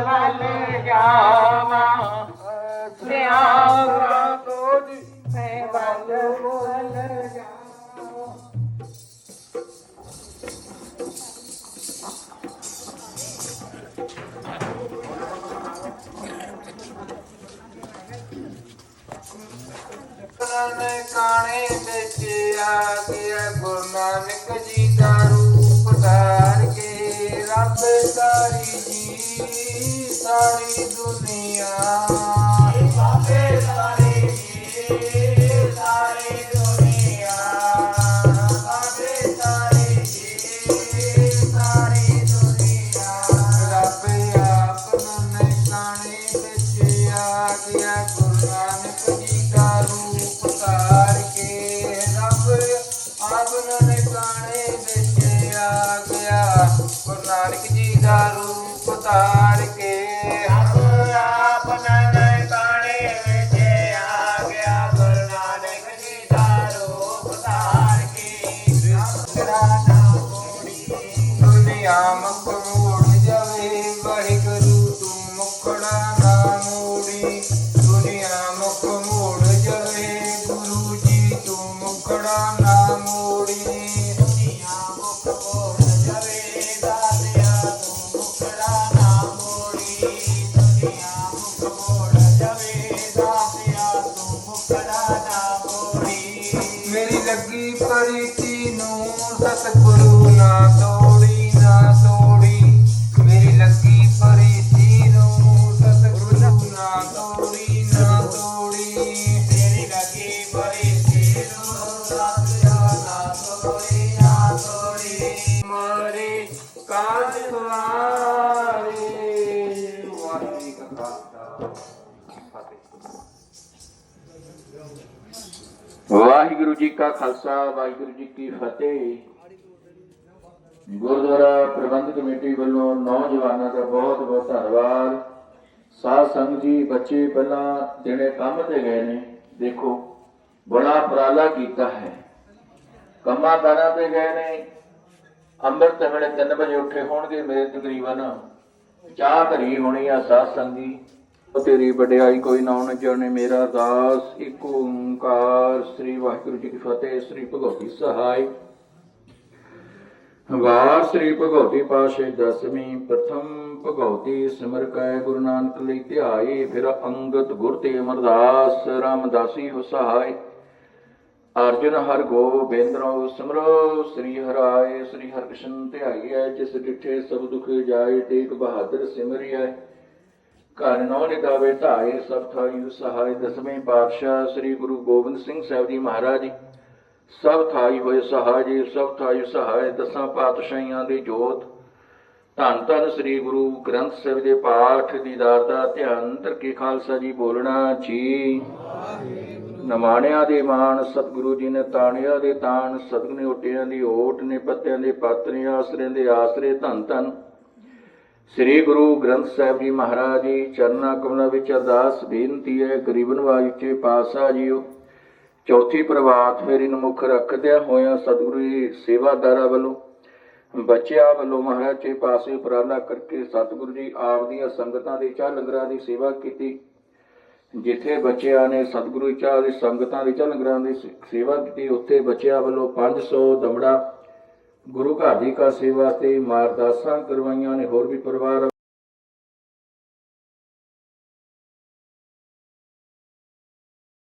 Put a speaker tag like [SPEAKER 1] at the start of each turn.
[SPEAKER 1] ਵੱਲ ਵੱਲ ਜਾਵਾਂ। ਸਿਆਵਰਾ
[SPEAKER 2] ਤੋਜੀ
[SPEAKER 1] ਮੈਂ। ਵੱਲ ਵੱਲ ਜਾਵਾਂ
[SPEAKER 2] ਨੇ ਕਾਣੇ ਵਿੱਚ ਆ ਗਿਆ ਗੁਰੂ ਨਾਨਕ ਜੀ ਦਾ ਰੂਪ ਧਾਰ ਕੇ ਰੱਬ ਤਾਰੀ ਜੀ ਸਾਰੀ ਦੁਨੀਆ। ਬਾਬੇ ਸਾਰੀ ਜੀ ਸਾਰੀ ਦੁਨੀਆ ਬਾਬੇ ਸਾਰੀ ਜੀ ਸਾਰੀ ਦੁਨੀਆ ਰੱਬ ਆਪਣਾ ਨੇ ਕਾਣੇ ਵਿੱਚ ਆ ਗਿਆ ਗੁਰੂ ਨਾਨਕ ਜੀ ਦਾ ਰੂਪ ਧਾਰ ਕੇ ਰੱਬ ਆਪਣਾ ਨੇ ਕਾਣੇ ਵਿੱਚ ਆ ਗਿਆ ਗੁਰੂ ਨਾਨਕ ਜੀ ਦਾ ਰੂਪ ਧਾਰ ਕੇ। ਰੱਬ ਆਪ ਨੇ ਕਾਣੇ ਵਿੱਚ ਆ ਗਿਆ। ਗੁਰੂ ਨਾਨਕ ਜੀ ਦਾ ਰੂਪ ਧਾਰ ਕੇ। ਰੱਬ ਨਾਮ ਮੋੜੀ। ਦੁਨੀਆ ਮੁਖ ਮੋੜ ਜਾਵੇ। ਵਾਹਿਗੁਰੂ ਤੂੰ ਮੁਖੜਾ ਨਾ ਮੋੜੀ। ਦੁਨੀਆ ਮੁਖ ਮੋੜ ਜਾਵੇ। ਗੁਰੂ ਜੀ ਤੂੰ ਮੁਖੜਾ ਵਾਰੇ ਵਾਹਿਗੁਰੂ ਕਾ ਖਾਲਸਾ
[SPEAKER 3] ਵਾਹਿਗੁਰੂ ਜੀ ਕਾ ਖਾਲਸਾ, ਵਾਹਿਗੁਰੂ ਜੀ ਕੀ ਫਤਿਹ। ਗੁਰਦੁਆਰਾ ਪ੍ਰਬੰਧਕ ਕਮੇਟੀ ਵੱਲੋਂ ਨੌਜਵਾਨਾਂ ਦਾ ਬਹੁਤ ਬਹੁਤ ਧੰਨਵਾਦ। ਸਾਧ ਸੰਗਤ ਜੀ, ਬੱਚੇ ਪਹਿਲਾਂ ਜਿਹੜੇ ਕੰਮ ਤੇ ਗਏ ਨੇ, ਦੇਖੋ, ਬੜਾ ਉਪਰਾਲਾ ਕੀਤਾ ਹੈ। ਕੰਮਾਂ ਕਾਰਾਂ ਤੇ ਗਏ ਨੇ, ਅੰਮ੍ਰਿਤ ਵੇਲੇ 3 ਵਜੇ ਉੱਠੇ ਹੋਣਗੇ, ਮੇਰੇ ਤਕਰੀਬਨ ਚਾਹ ਧਰੀ ਹੋਣੀ ਆ ਸਾਧ ਸੰਗਤ ਤੇਰੀ ਵਡਿਆਈ ਕੋਈ ਨਾ ਉਨ ਜਾਣੇ ਮੇਰਾ ਦਾਸ, ਇੱਕ ਓੰਕਾਰ। ਸ੍ਰੀ ਵਾਹਿਗੁਰੂ ਜੀ ਕੀ ਫਤਿਹ, ਸ੍ਰੀ ਭਗਵਤੀ ਸਹਾਇ ਵਾਰ ਸ੍ਰੀ ਭਗਵਤੀ ਪਾਸ਼ੇ ਦਸਵੀਂ, ਪ੍ਰਥਮ ਭਗਵਤੀ ਸਿਮਰ ਕੈ, ਗੁਰੂ ਨਾਨਕ ਲਈ ਧਿਆਏ ਫਿਰ ਅੰਗਤ ਗੁਰ ਤੇ ਅਮਰਦਾਸ, ਰਾਮਦਾਸੀ ਹੋ ਸਹਾਇ ਅਰਜੁਨ ਹਰ ਗੋਬਿੰਦਰੋ ਸਿਮਰੋ ਸ੍ਰੀ ਹਰਾਏ ਸ੍ਰੀ ਹਰਿਕ੍ਰਿਸ਼ਨ ਧਿਆਈਐ ਜਿਸ ਡਿਠੇ ਸਭ ਦੁਖ ਜਾਏ ਤੇਗ ਬਹਾਦਰ ਸਿਮਰਿਐ ਘਰ ਨੌ ਨਿਦਾਵੇ ਢਾਏ ਸਭ ਥਾਈ ਸਹਾਇ, ਦਸਵੇਂ ਪਾਤਸ਼ਾਹ ਸ੍ਰੀ ਗੁਰੂ ਗੋਬਿੰਦ ਸਿੰਘ ਸਾਹਿਬ ਜੀ ਮਹਾਰਾਜ ਜੀ। ਸਭ ਥਾਈ ਹੋਏ ਸਹਾਇ ਸਭ ਥਾਈ ਸਹਾਇ, ਦਸਾਂ ਪਾਤਸ਼ਾਹੀਆਂ ਦੀ ਜੋਤ। ਧੰਨ ਧੰਨ ਸ੍ਰੀ ਗੁਰੂ ਗ੍ਰੰਥ ਸਾਹਿਬ ਦੇ ਪਾਠ ਦੀਦਾਰ ਦਾ ਧਿਆਨ ਧਰ ਕੇ ਖਾਲਸਾ ਜੀ ਬੋਲਣਾ ਜੀ। ਨਮਾਣਿਆਂ ਦੇ ਮਾਣ, ਸਤਿਗੁਰੂ ਜੀ ਨੇ ਤਾਣਿਆਂ ਦੇ ਤਾਣ, ਸਤਿਗੁਰੂ ਨੇ ਓਟਿਆਂ ਦੀ ਓਟ ਨੇ ਪੱਤਿਆਂ ਦੇ ਪਾਤਰੇ ਆਸਰੇ ਦੇ ਆਸਰੇ ਧੰਨ ਧੰਨ। ਸ੍ਰੀ ਗੁਰੂ ਗ੍ਰੰਥ ਸਾਹਿਬ ਜੀ ਮਹਾਰਾਜ ਜੀ, ਚਰਨਾ ਕਮਲਾਂ ਵਿੱਚ ਅਰਦਾਸ ਬੇਨਤੀ ਹੈ ਗਰੀਬਨ ਨਵਾਜ ਉੱਚੇ ਪਾਤਸ਼ਾਹ ਜੀਓ। ਚੌਥੀ ਪ੍ਰਭਾਤ ਮੇਰੀ ਨੂੰ ਰੱਖਦਿਆਂ ਹੋਇਆਂ ਸਤਿਗੁਰੂ ਜੀ ਸੇਵਾਦਾਰਾਂ ਵੱਲੋਂ, ਬੱਚਿਆਂ ਵੱਲੋਂ ਮਹਾਰਾਜ ਜੀ ਪਾਸੇ ਉਪਰਾਲਾ ਕਰਕੇ ਸਤਿਗੁਰੂ ਜੀ ਆਪ ਦੀਆਂ ਸੰਗਤਾਂ ਦੇ ਚਾਹ ਲੰਗਰਾਂ ਦੀ ਸੇਵਾ ਕੀਤੀ। ਜਿੱਥੇ ਬੱਚਿਆਂ ਨੇ ਸਤਿਗੁਰੂ ਚਾਹ ਦੀ ਸੰਗਤਾਂ ਦੇ ਚਾਹ ਲੰਗਰਾਂ ਦੀ ਸੇ- ਸੇਵਾ ਕੀਤੀ, ਉੱਥੇ ਬੱਚਿਆਂ ਵੱਲੋਂ 500 ਦਮੜਾ ਗੁਰੂ ਘਰ ਦੀ ਕਾ ਸੇਵਾ ਤੇ ਮਾਰਦਾਸਾਂ ਕਰਵਾਈਆਂ ਨੇ, ਹੋਰ ਵੀ ਪਰਿਵਾਰ